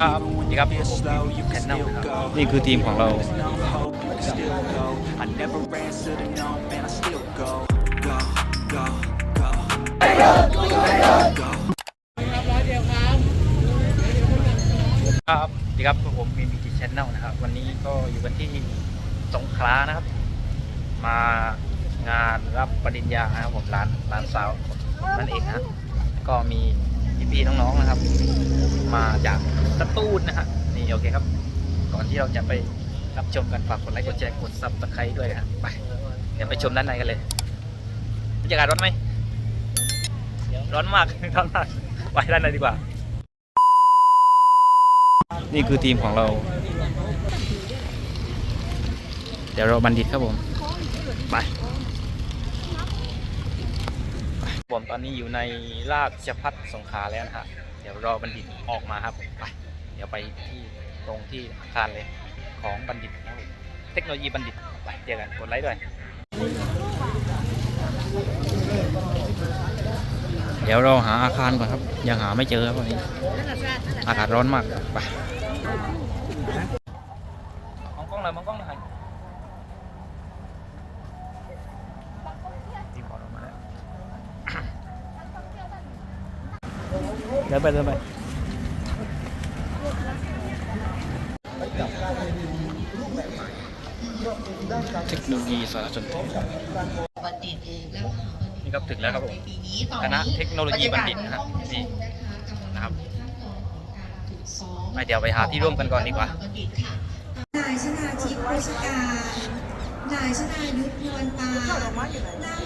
ครับสวัสดีครับผมแคนนลครับนี่คือทีมของเรา I never answer to no man, I still go, go, go, go. ครับสวัสดีครับผมมีมีจีชแนลนะครับ วันนี้ก็อยู่กันที่สงขลานะครับ มางานรับปริญญานะครับผมร้านร้านสาวนั่นเองนะก็มี พี่ๆน้องๆนะครับ มาจากสตูลนะฮะนี่โอเคครับ ก่อนที่เราจะไปรับชมกันฝากกดไลค์กดแชร์กดซับสไครต์ด้วยนะไปเดี๋ยวไปชมด้านในกันเลยบรรยากาศร้อนไหมร้อนมากร้อนมากไปด้านในดีกว่า นี่คือทีมของเรา เดี๋ยวเราบัณฑิตครับผม ไป ผมตอนนี้อยู่ในราชพัฒสงขาแล้วนะฮะเดี๋ยวรอบัณฑิตออกมาครับไปเดี๋ยวไปที่ตรงที่อาคารเลยของบัณฑิตนะเทคโนโลยีบัณฑิตไปเจอกันกดไลค์ด้วย เดี๋ยวเราหาอาคารก่อนครับ ยังหาไม่เจอครับวันนี้ อากาศร้อนมากไปมองกล้องหน่อยมองกล้องหน่อยทีมบอลออกมาแล้ว เดินไปเดินไปเทคโนโลยีสารสนเทศบัณฑิตเองและมหาบัณฑิตนี่ครับถึงแล้วครับผมในปีนี้ตอนคณะนี้เทคโนโลยีบัณฑิตนะครับนี่นะครับฝึกซ้อมไปเดี๋ยวไปหาที่ร่วมกันก่อนดีกว่าบัณฑิตค่ะนายชนาทิพย์โภชการนายชนายุทธนวลตานาง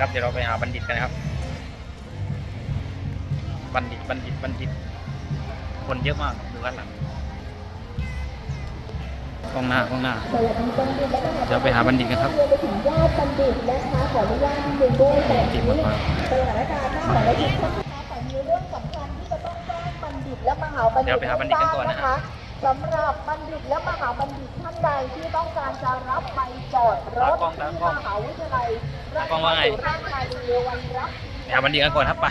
ไปครับ เดี๋ยวเราไปหาบัณฑิตกันนะครับ บัณฑิตบัณฑิตบัณฑิต คนเยอะมากดูด้านหลังกล้องหน้ากล้องหน้าเดี๋ยวไปหาบัณฑิตกันครับทีมหมดมาแต่มีเรื่องสำคัญที่จะต้องแจ้งบัณฑิตและมหาบัณฑิตเดี๋ยวไปหาบัณฑิตกันก่อนนะฮะสำหรับบัณฑิตและมหาบัณฑิตท่านใดที่ต้องการจะรับใบจอดรถตากล้องตาที่กล้องมหาวิทยาลัยราช ตากล้องว่าไงไปหามันดีกันก่อนครับไป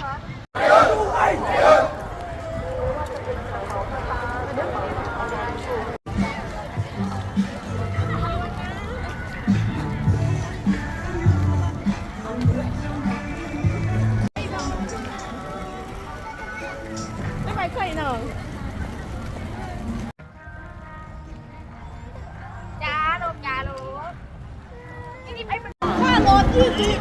ไม่ไปใครหนอ 他自己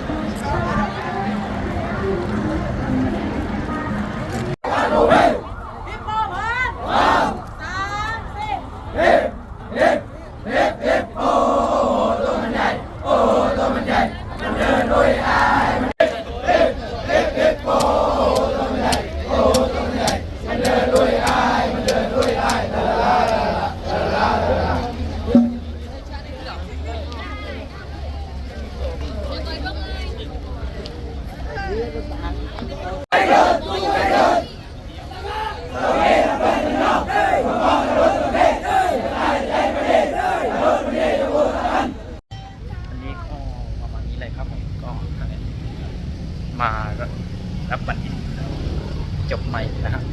รับวันจบใหม่นะครับ